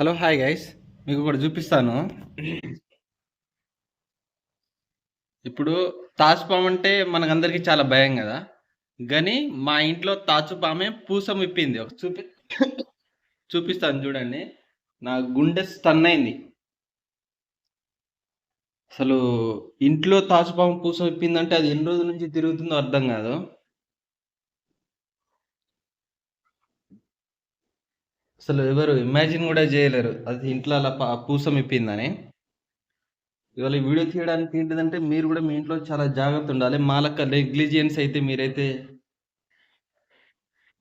Hello hi guys. మీకు ఒకటి చూపిస్తాను. ఇప్పుడు తాచుపాము అంటే మనకందరికీ చాలా భయం కదా. కానీ మా ఇంట్లో తాచుపామే పూసం విప్పింది. ఒక చూపి చూపిస్తాను చూడండి. నా గుండె స్టన్ అయింది. అసలు ఇంట్లో తాచుపాము పూసం ఇప్పిందంటే అది ఎన్ని రోజుల నుంచి తిరుగుతుందో అర్థం కాదు. అసలు ఎవరు ఇమాజిన్ కూడా చేయలేరు. అది ఇంట్లో అలా పూసం ఇప్పిందని ఇవాళ వీడియో తీయడానికి ఏంటిదంటే మీరు కూడా మీ ఇంట్లో చాలా జాగ్రత్త ఉండాలి. మాలక్క నెగ్లిజియన్స్ అయితే మీరైతే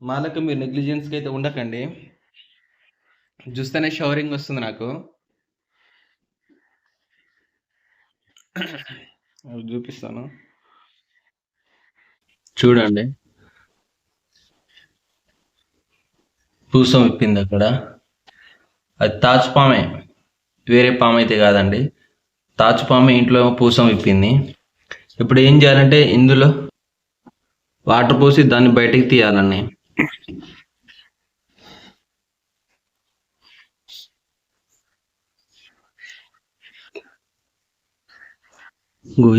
మాలక్క మీరు నెగ్లిజియన్స్కి అయితే ఉండకండి. చూస్తేనే షవరింగ్ వస్తుంది నాకు. చూపిస్తాను. చూడండి. పూసం విప్పింది అక్కడ. అది తాచు పామే. వేరే పాము అయితే కాదండి. తాచు పామే ఇంట్లో పూసం విప్పింది ఇప్పుడు ఏం చేయాలంటే ఇందులో వాటర్ పోసి దాన్ని బయటికి తీయాలండి.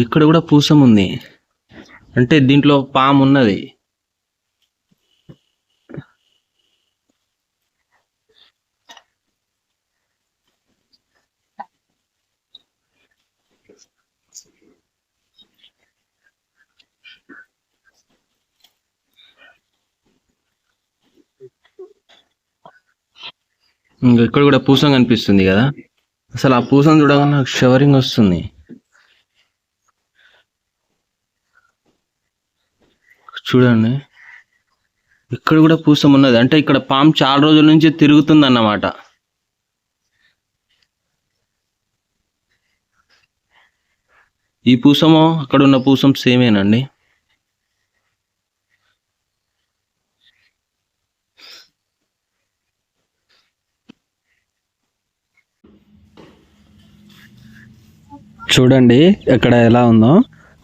ఇక్కడ కూడా పూసం ఉంది. అంటే దీంట్లో పాము ఉన్నది. ఇక్కడ కూడా పూసం కనిపిస్తుంది కదా. అసలు ఆ పూసం చూడగానే నాకు షవరింగ్ వస్తుంది. చూడండి. ఇక్కడ కూడా పూసం ఉన్నది. అంటే ఇక్కడ పాము చాలా రోజుల నుంచి తిరుగుతుంది అన్నమాట ఈ పూసము అక్కడ ఉన్న పూసం సేమేనండి. చూడండి ఇక్కడ ఎలా ఉందో.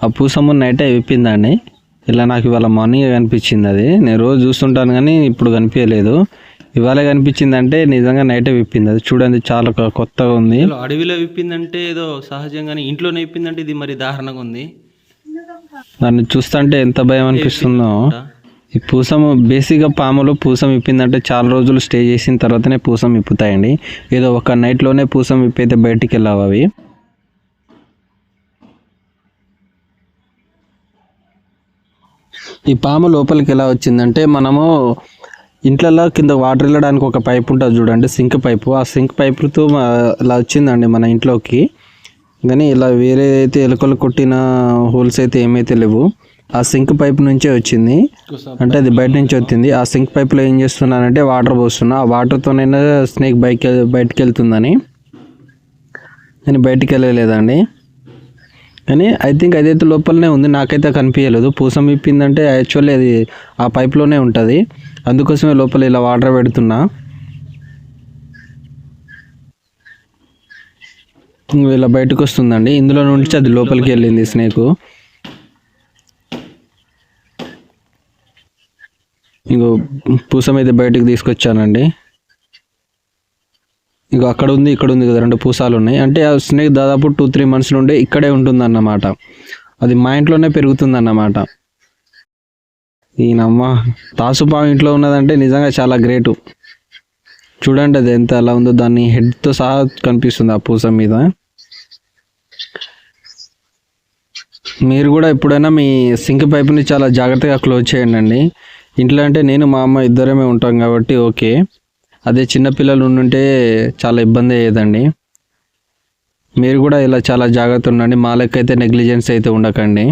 ఆ పూసమ్మ నైటే విప్పిందండి. ఇలా నాకు ఇవాళ మార్నింగ్ కనిపించింది అది. నేను రోజు చూస్తుంటాను కానీ ఇప్పుడు కనిపించలేదు. ఇవాళ కనిపించింది అంటే నిజంగా నైటే విప్పింది అది. చూడండి చాలా కొత్తగా ఉంది. అడవిలో విప్పిందంటే ఏదో సహజంగానే ఇంట్లోనే విప్పిందంటే ఇది మరి దారుణంగా ఉంది. దాన్ని చూస్తుంటే ఎంత భయం అనిపిస్తుందో. ఈ పూసం బేసిక్గా పాములు పూసం విప్పిందంటే చాలా రోజులు స్టే చేసిన తర్వాతనే పూసం విప్పుతాయండి. ఏదో ఒక నైట్లోనే పూసం విప్పైతే బయటికి వెళ్ళావు అవి. ఈ పాము లోపలికి ఎలా వచ్చిందంటే మనము ఇంట్లలో కింద వాటర్ వెళ్ళడానికి ఒక పైప్ ఉంటుంది చూడండి సింక్ పైపు. ఆ సింక్ పైపుతో ఇలా వచ్చిందండి మన ఇంట్లోకి. కానీ ఇలా వేరే అయితే ఎలుకలు కొట్టిన హోల్స్ అయితే ఏమైతే లేవు. ఆ సింక్ పైప్ నుంచే వచ్చింది. అంటే అది బయట నుంచి వచ్చింది. ఆ సింక్ పైప్లో ఏం చేస్తున్నానంటే వాటర్ పోస్తున్నా. ఆ వాటర్తోనైనా స్నేక్ బయట బయటకు వెళ్తుందని. నేను బయటికి వెళ్ళలేదండి. కానీ ఐ థింక్ అదైతే లోపలనే ఉంది. నాకైతే కనిపించలేదు పూసం విప్పిందంటే యాక్చువల్లీ అది ఆ పైప్లోనే ఉంటుంది. అందుకోసమే లోపల ఇలా వాటర్ పెడుతున్నా. ఇలా బయటకు వస్తుందండి ఇందులో నుంచి అది లోపలికి వెళ్ళింది స్నేక్. ఇంకో పూసం అయితే బయటకు తీసుకొచ్చానండి. ఇక అక్కడ ఉంది ఇక్కడ ఉంది కదా రెండు పూసాలు ఉన్నాయి అంటే ఆ స్నేక్ దాదాపు టూ త్రీ మంత్స్ నుండి ఇక్కడే ఉంటుందన్నమాట. అది మా ఇంట్లోనే పెరుగుతుందన్నమాట. ఈయనమ్మ తాసుపాము ఇంట్లో ఉన్నదంటే నిజంగా చాలా గ్రేటు. చూడండి అది ఎంత ఎలా ఉందో దాన్ని హెడ్తో సహా కనిపిస్తుంది ఆ పూస మీద. మీరు కూడా ఎప్పుడైనా మీ సింక్ పైప్ని చాలా జాగ్రత్తగా క్లోజ్ చేయండి అండి. ఇంట్లో అంటే నేను మా అమ్మ ఇద్దరమే ఉంటాం కాబట్టి ఓకే. అదే చిన్నపిల్లలు ఉండుంటే చాలా ఇబ్బంది అయ్యేదండి. మీరు కూడా ఇలా చాలా జాగ్రత్త ఉండండి. మా లెక్క అయితే నెగ్లిజెన్స్ అయితే ఉండకండి.